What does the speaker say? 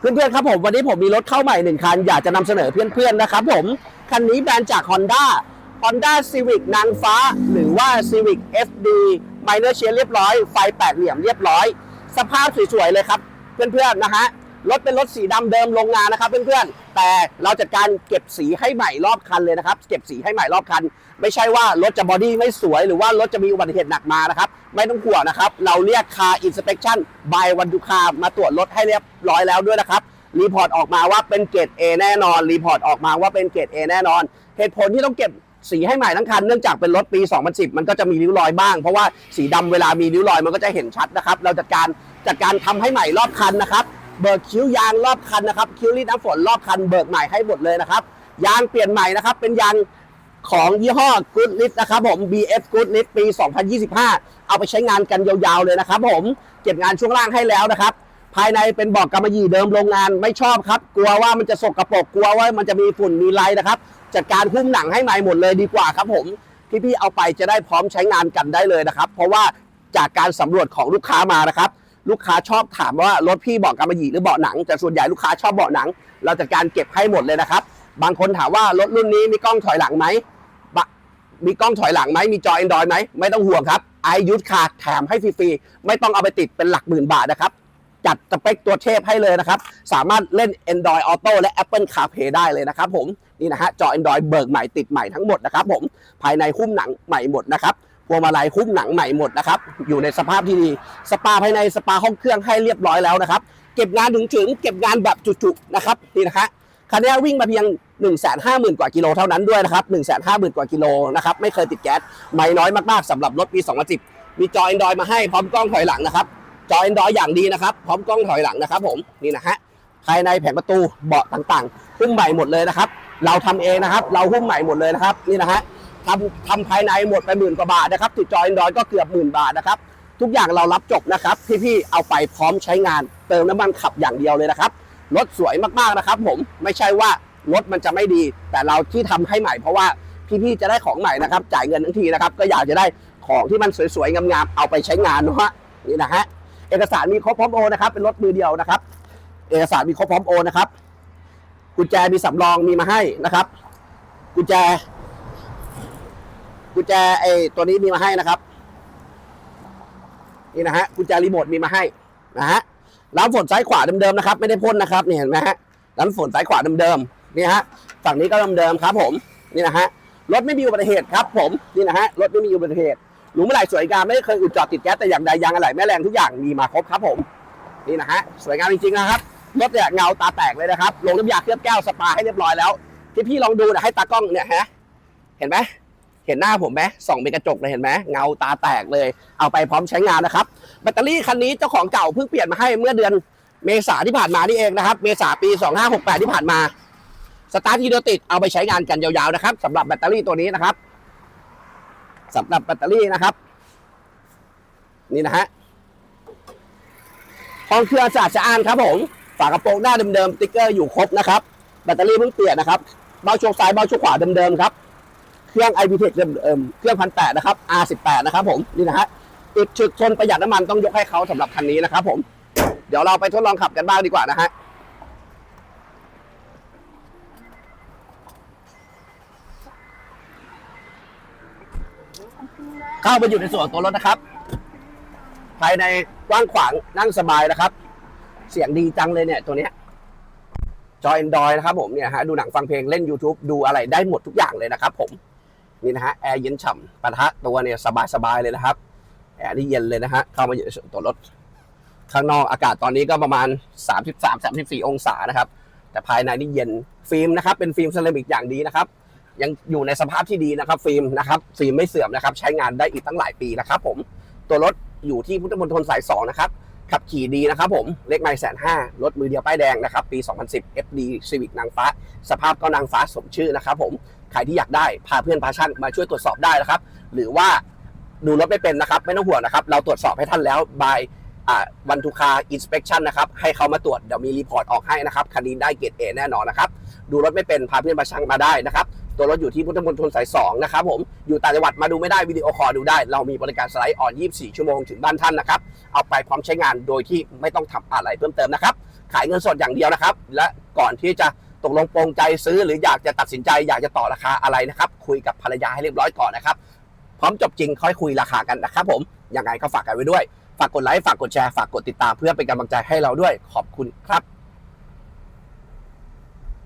เพื่อนๆครับผมวันนี้ผมมีรถเข้าใหม่หนึ่งคัน อยากจะนำเสนอเพื่อนๆนะครับผมคันนี้แบรนด์จาก Honda Honda Civic นางฟ้า หรือว่า Civic FD Minor Change เรียบร้อย ไฟแปดเหลี่ยมเรียบร้อย สภาพสวยๆเลยครับ เพื่อนๆนะฮะ รถเป็นรถสีดำเดิมโรงงานนะครับเพื่อนๆ แต่เราจัดการเก็บสีให้ใหม่รอบคันเลยนะครับ เก็บสีให้ใหม่รอบคัน ไม่ใช่ว่ารถจะบอดี้ไม่สวยหรือว่ารถจะมีอุบัติเหตุหนักมานะครับ ไม่ต้องห่วงนะครับ เราเรียก Car Inspection by วันดูคามาตรวจรถให้เรียบร้อยแล้วด้วยนะครับรีพอร์ตออกมาว่าเป็นเกรด A แน่นอน รีพอร์ตออกมาว่าเป็นเกรด A แน่นอน เหตุผลที่ต้องเก็บสีให้ใหม่ทั้งคันเนื่องจากเป็นรถปี 2010 มันก็จะมีริ้วรอยบ้าง เพราะว่าสีดำเวลามีริ้วรอยมันก็จะเห็นชัดนะครับ เราจัดการจัดการทำให้ใหม่รอบคันนะครับ เบิกคิ้วยางรอบคันนะครับคิ้วรีดน้ำฝนรอบคันเบิกใหม่ให้หมดเลยนะครับยางเปลี่ยนใหม่นะครับเป็นยางของยี่ห้อ Good l i t นะครับผม BF Good l i t ปี 2025 เอาไปใช้งานกันยาวๆเลยนะครับผมเก็บงานช่วงล่างให้แล้วนะครับ ภายในเป็นบอกกำมะหยี่เดิมโรงงานไม่ชอบครับ กลัวว่ามันจะสกรปรกกลัวว่ามันจะมีฝุ่นมีไรนะครับ จัดการหุ้มหนังให้ใหม่หมดเลยดีกว่าครับผมพี่ๆเอาไปจะได้พร้อมใช้งานกันได้เลยนะครับ เพราะว่าจากการสำรวจของลูกค้ามานะครับ ลูกค้าชอบถามว่ารถพี่เบาะกำมะหยี่หรือเบาะหนังแต่ส่วนใหญ่ลูกค้าชอบเบาะหนัง เราจัดการเก็บให้หมดเลยนะครับ บางคนถามว่ารถรุ่นนี้มีกล้องถอยหลังไหมมีกล้องถอยหลังไหมมีจอ Android ไหมไม่ต้องห่วงครับไอยุทธคาแถมให้ฟรีๆไม่ต้องเอาไปติดเป็นหลักหมื่นบาทนะครับจัดสเปคตัวเทพให้เลยนะครับ สามารถเล่น Android Auto และ Apple CarPlay ได้เลยนะครับผม นี่นะฮะ จอ Android เบิกใหม่ติดใหม่ทั้งหมดนะครับผม ภายในหุ้มหนังใหม่หมดนะครับ พวงมาลัยหุ้มหนังใหม่หมดนะครับ อยู่ในสภาพที่ดี สปาภายในสปาห้องเครื่องให้เรียบร้อยแล้วนะครับ เก็บงานถึงถึงเก็บงานแบบจุกๆนะครับนี่นะฮะคันนี้วิ่งมาเพียง 1 5 0 0 0 0 กว่ากิโลเท่านั้นด้วยนะครับ 1 5 0 0 0 0 กว่ากิโลนะครับ ไม่เคยติดแก๊ส ไม่น้อยมากๆสำหรับรถปี 2010 มีจอ Android มาให้พร้อมกล้องถอยหลังนะครับ จอ Android อย่างดีนะครับ พร้อมกล้องถอยหลังนะครับผม นี่นะฮะ ภายในแผงประตู เบาะต่างๆหุ้มใหม่หมดเลยนะครับ เราทำเองนะครับ เราหุ้มใหม่หมดเลยนะครับ นี่นะฮะ ทำทำภายในหมดไปหมื่นกว่าบาทนะครับติดจอ Android ก็เกือบหมื่นบาทนะครับ ทุกอย่างเรารับจบนะครับพี่ๆเอาไปพร้อมใช้งาน เติมน้ำมันขับอย่างเดียวเลยนะครับรถสวยมากๆนะครับ ผมไม่ใช่ว่ารถมันจะไม่ดี แต่เราที่ทำให้ใหม่เพราะว่าพี่ๆจะได้ของใหม่นะครับจ่ายเงินทั้งทีนะครับก็อยากจะได้ของที่มันสวยๆงามๆเอาไปใช้งานนะฮะนี่นะฮะเอกสารมีครบพร้อมโอนนะครับเป็นรถมือเดียวนะครับ เอกสารมีครบพร้อมโอนนะครับกุญแจมีสำรองมีมาให้นะครับกุญแจ กุญแจไอ้ตัวนี้มีมาให้นะครับ นี่นะฮะกุญแจรีโมทมีมาให้นะฮะล้างฝนซ้ายขวาเดิมๆนะครับ ไม่ได้พ่นนะครับนี่เห็นไหมฮะล้างฝนซ้ายขวาเดิมๆนี่ฮะฝั่งนี้ก็เดิมๆครับ ผมนี่นะฮะรถไม่มีอุบัติเหตุครับ ผมนี่นะฮะรถไม่มีอุบัติเหตุหลุมอะไหล่สวยงามไม่เคยอุดจอดติดแก๊สแต่อย่างใดยางอะไหล่แม่แรงทุกอย่างมีมาครบครับผมนี่นะฮะสวยงามจริงๆนะครับรถเนี่ยเงาตาแตกเลยนะครับลงน้ำยาเคลือบแก้วสปาให้เรียบร้อยแล้ว ที่พี่ลองดูนะให้ตากล้องเนี่ยฮะเห็นไหม เห็นหน้าผมไหมส่องเป็นกระจกเลยเห็นไหมเงาตาแตกเลย เอาไปพร้อมใช้งานนะครับ แบตเตอรี่คันนี้เจ้าของเก่าเพิ่งเปลี่ยนมาให้เมื่อเดือนเมษาที่ผ่านมานี่เองนะครับ เมษาปี 2568 ที่ผ่านมา สตาร์ททีเดียวติดเอาไปใช้งานกันยาวๆนะครับสำหรับแบตเตอรี่ตัวนี้นะครับสำหรับแบตเตอรี่นะครับ นี่นะฮะห้องเครื่องสะอาดสะอ้านครับผมฝากระโปรงหน้าเดิมๆติ๊กเกอร์อยู่ครบนะครับ แบตเตอรี่เพิ่งเปลี่ยนนะครับเบ้าโชคซ้ายเบ้าโชคขวาเดิมๆครับ เครื่อง i p t e c h เดิมเครื่องพันแปดนะครับ R18 นะครับผมนี่นะฮะอึดฉึกทนประหยัดน้ำมันต้องยกให้เขาสำหรับคันนี้นะครับผมเดี๋ยวเราไปทดลองขับกันบ้างดีกว่านะฮะเข้าไปอยู่ในส่วนตัวรถนะครับ ภายในกว้างขวางนั่งสบายนะครับ เสียงดีจังเลยเนี่ยตัวเนี้ยจอ Android นะครับผมเนี่ยฮะดูหนังฟังเพลงเล่น YouTube ดูอะไรได้หมดทุกอย่างเลยนะครับผม นี่นะฮะแอร์เย็นฉ่ำปะทะตัวเนี่ยสบายๆเลยนะครับแอร์นี่เย็นเลยนะฮะเข้ามาอยู่ในส่วนตัวรถ ข้างนอกอากาศตอนนี้ก็ประมาณ 33-34 องศานะครับ แต่ภายในนี่เย็นฟิล์มนะครับ เป็นฟิล์มเซรามิกอย่างดีนะครับ ยังอยู่ในสภาพที่ดีนะครับ ฟิล์มนะครับฟิล์มไม่เสื่อมนะครับ ใช้งานได้อีกตั้งหลายปีนะครับผมตัวรถอยู่ที่พุทธมณฑลสาย2นะครับขับขี่ดีนะครับผมเลขไมล์แสนห้ารถมือเดียวป้ายแดงนะครับ ปี 2010 FD Civic นางฟ้า สภาพก็นางฟ้าสมชื่อนะครับผม ใครที่อยากได้พาเพื่อนพาช่างมาช่วยตรวจสอบได้นะครับ หรือว่าดูรถไม่เป็นนะครับ ไม่ต้องห่วงนะครับ เราตรวจสอบให้ท่านแล้ว by วันทูคาอินสเป t ชันนะครับ ให้เขามาตรวจเดี๋ยวมีรีพอร์ตออกให้นะครับคันนี้ได้เกรดเอแน่นอนนะครับ ดูรถไม่เป็นพาเพื่อนมาช่างมาได้นะครับ ตัวรถอยู่ที่พุทธมณฑลสาย2นะครับผม อยู่ต่างจังหวัดมาดูไม่ได้วิดีโอคอลดูได้ เรามีบริการสไลด์ออน 24 ชั่วโมงถึงบ้านท่านนะครับ เอาไปพร้อมใช้งานโดยที่ไม่ต้องทำอะไรเพิ่มเติมนะครับ ขายเงินสดอย่างเดียวนะครับ และก่อนที่จะ ตกลงปรงใจซื้อหรืออยากจะตัดสินใจอยากจะต่อราคาอะไรนะครับ คุยกับภรรยาให้เรียบร้อยก่อนนะครับ พร้อมจบจริงค่อยคุยราคากันนะครับผมยังไงก็ฝากกันไว้ด้วย ฝากกดไลค์ฝากกดแชร์ฝากกดติดตามเพื่อเป็นกำลังใจให้เราด้วยขอบคุณครับ